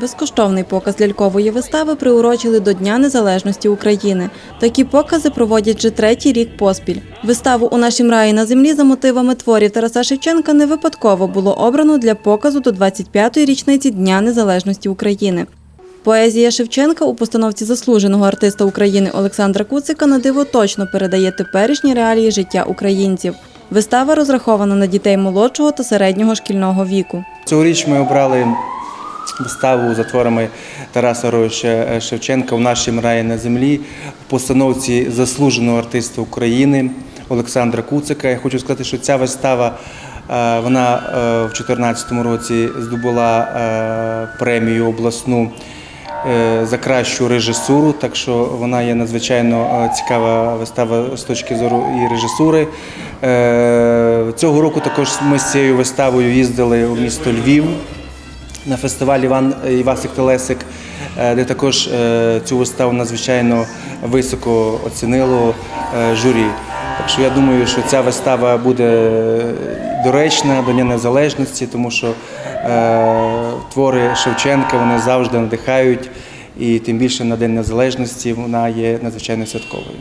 Безкоштовний показ лялькової вистави приурочили до Дня Незалежності України. Такі покази проводять вже третій рік поспіль. Виставу у нашім раї на землі за мотивами творів Тараса Шевченка не випадково було обрано для показу до 25-ї річниці Дня Незалежності України. Поезія Шевченка у постановці заслуженого артиста України Олександра Куцика на диво точно передає теперішні реалії життя українців. Вистава розрахована на дітей молодшого та середнього шкільного віку. Цьогоріч ми обрали виставу за творами Тараса Григоровича Шевченка в нашому раї на землі в постановці заслуженого артиста України Олександра Куцика. Я хочу сказати, що ця вистава е, вона е, в 2014 році здобула е, премію обласну е, за кращу режисуру, так що вона є надзвичайно е, цікава вистава з точки зору і режисури. Е, Цього року також ми з цією виставою їздили у місто Львів на фестиваль Іван Івасик Телесик, е, де також е, цю виставу надзвичайно високо оцінило е, журі. Так що я думаю, що ця вистава буде доречна до Дня Незалежності, тому що твори Шевченка вони завжди надихають, і тим більше на День Незалежності вона є надзвичайно святковою.